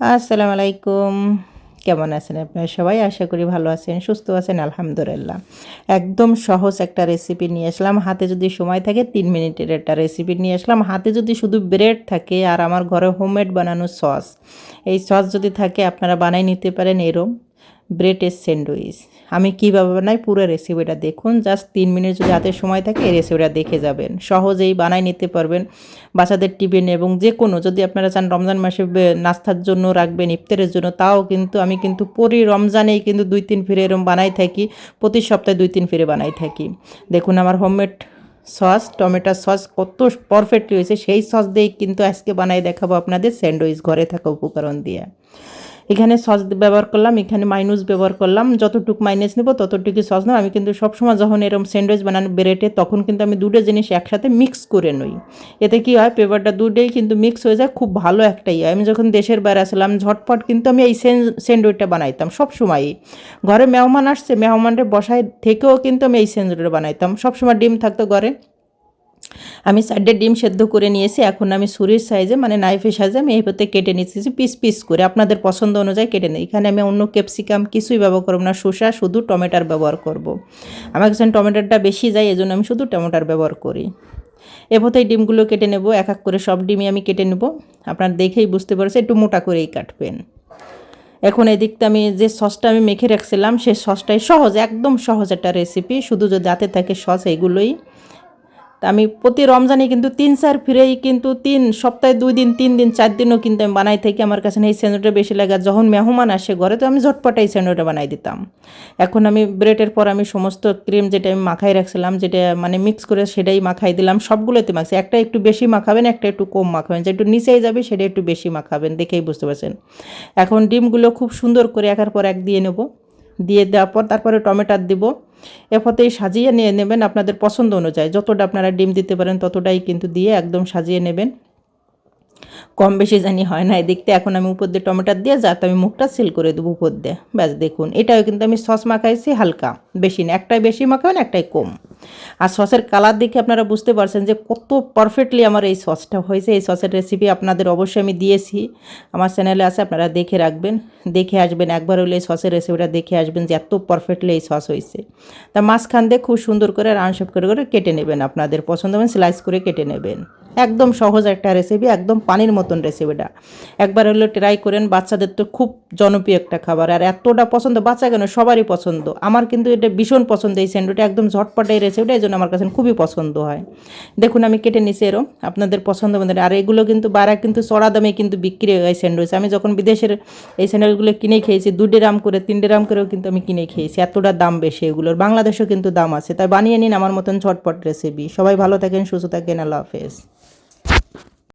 আসসালামু আলাইকুম। কেমন আছেন আপনারা সবাই? আশা করি ভালো আছেন, সুস্থ আছেন, আলহামদুলিল্লাহ। একদম সহজ একটা রেসিপি নিয়ে আসলাম। হাতে যদি সময় থাকে, তিন মিনিটের একটা রেসিপি নিয়ে আসলাম। হাতে যদি শুধু ব্রেড থাকে আর আমার ঘরে হোমমেড বানানো সস এই সস যদি থাকে, আপনারা বানাই নিতে পারেন এরম। ব্রেডের স্যান্ডউইচ। আমি কীভাবে বানাই পুরো রেসিপিটা দেখুন। জাস্ট তিন মিনিট যদি হাতে সময় থাকে, এই রেসিপিটা দেখে যাবেন। সহজেই বানাই নিতে পারবেন। বাচ্চাদের টিফিন এবং যে কোনো যদি আপনারা চান রমজান মাসে নাস্তার জন্য রাখবেন, ইফতারের জন্য, তাও কিন্তু আমি কিন্তু পরি রমজানেই কিন্তু দুই তিন ফিরে এরম বানাই থাকি। প্রতি সপ্তাহে দুই তিন ফিরে বানাই থাকি। দেখুন আমার হোমমেড সস টমেটো সস কত পারফেক্টলি হয়েছে। সেই সস দিয়েই কিন্তু আজকে বানাই দেখাবো আপনাদের স্যান্ডউইচ ঘরে থাকা উপকরণ দিয়ে। এখানে সস ব্যবহার করলাম, এখানে মাইনুস ব্যবহার করলাম। যতটুকু মাইনাস নেব, ততটুকু সস নেব। আমি কিন্তু সবসময় যখন এরকম স্যান্ডউইচ বানানো ব্রেডে তখন কিন্তু আমি দুটো জিনিস একসাথে মিক্স করে নই। এতে কি হয় পেপারটা দুটোই কিন্তু মিক্স হয়ে যায়, খুব ভালো একটাই হয় আমি যখন দেশের বাইরে আসলাম, ঝটপট কিন্তু আমি এই স্যান্ডউইচটা বানাইতাম সব সময়ই ঘরে মেহমান আসছে, মেহমানরে বসায় থেকেও কিন্তু আমি এই স্যান্ডউইচটা বানাইতাম। সবসময় ডিম থাকতো ঘরে। আমি সাইডে ডিম সেদ্ধ করে নিয়েছি, এখন আমি ছুরির সাইজে মানে নাইফের সাইজে আমি এই পথে কেটে নিচ্ছি পিস পিস করে। আপনাদের পছন্দ অনুযায়ী কেটে নিই। এখানে আমি অন্য ক্যাপসিকাম কিছুই ব্যবহার করব না, শসা শুধু টমেটোর ব্যবহার করব। আমার কাছে টমেটোটা বেশি যায় এই জন্য আমি শুধু টমেটোর ব্যবহার করি। এ পথেই ডিমগুলো কেটে নেব, এক এক করে সব ডিমই আমি কেটে নেব। আপনার দেখেই বুঝতে পারছে একটু মোটা করেই কাটবেন। এখন এদিকটা আমি যে সসটা আমি মেখে রাখছিলাম সেই সসটাই সহজ, একদম সহজ একটা রেসিপি শুধু যদি হাতে থাকে সস এইগুলোই তা আমি প্রতি রমজানে কিন্তু তিন চার ফিরেই কিন্তু তিন সপ্তাহে দুই দিন, তিন দিন, চার দিনও কিন্তু আমি বানাই থাকি। আমার কাছে এই স্যান্ডউইচটা বেশি লাগে। যখন মেহমান আসে ঘরে, তো আমি ঝটপট এই স্যান্ডউইচটা বানাই দিতাম। এখন আমি ব্রেডের পর আমি সমস্ত ক্রিম যেটা আমি মাখাই রাখছিলাম, যেটা মানে মিক্স করে সেটাই মাখাই দিলাম। সবগুলোতে মাখছি। একটা একটু বেশি মাখাবেন, একটা একটু কম মাখাবেন। যে একটু নিচেই যাবে, সেটা একটু বেশি মাখাবেন, দেখেই বুঝতে পারছেন। এখন ডিমগুলো খুব সুন্দর করে একার পর এক দিয়ে নেব। দিয়ে দেওয়ার পর তারপরে টমেটো দিব। এরপরেই সাজিয়ে নিয়ে নেবেন আপনাদের পছন্দ অনুযায়ী। যতটা আপনারা ডিম দিতে পারেন ততটাই কিন্তু দিয়ে একদম সাজিয়ে নেবেন। কম বেশি জানি হয় না এদিকতে এখন আমি উপর দিয়ে টমেটো দিয়ে যাতে আমি মুখটা সিল করে দেবো উপর দিয়ে। ব্যাস, দেখুন, এটাও কিন্তু আমি সস মাখাইছি হালকা, বেশি না, একটাই বেশি মাখাবেন একটাই কম। আর সসের কালার দেখে আপনারা বুঝতে পারছেন যে কত পারফেক্টলি আমার এই সসটা হয়েছে, এই সসের রেসিপি আপনাদের অবশ্যই আমি দিয়েছি। আমার চ্যানেলে আছে, আপনারা দেখে রাখবেন, দেখে আসবেন, একবার হলে এই সসের রেসিপিটা দেখে আসবেন যে এত পারফেক্টলি এই সস হয়েছে। তা মাঝখান দিয়ে খুব সুন্দর করে রানশেপ করে করে কেটে নেবেন আপনাদের পছন্দ হবে স্লাইস করে কেটে নেবেন। একদম সহজ একটা রেসিপি একদম পানির মতন রেসিপিটা একবার হলো ট্রাই করেন, বাচ্চাদের তো খুব জনপ্রিয় একটা খাবার। আর এতটা পছন্দ, বাচ্চা কেন? সবারই পছন্দ। আমার কিন্তু এটা ভীষণ পছন্দ, এই স্যান্ডউইচটা একদম ঝটপট এই রেসিপিটা এই জন্য আমার কাছে খুবই পছন্দ হয়। দেখুন, আমি কেটে নিছি এরম, আপনাদের পছন্দ মতো আর এগুলো কিন্তু, বারা কিন্তু চড়া দামে কিন্তু বিক্রি হয় স্যান্ডউইচ আমি যখন বিদেশের এই স্যান্ডউইচগুলো কিনে খেয়েছি, দু ডেরাম করে, তিন ডেরাম করেও কিন্তু আমি কিনে খেয়েছি। এতটা দাম বেশি এগুলোর। বাংলাদেশেও কিন্তু দাম আছে। তাই বানিয়ে নিন আমার মতন ঝটপট রেসিপি সবাই ভালো থাকেন, সুস্থ থাকেন। আল্লাহ হাফেজ।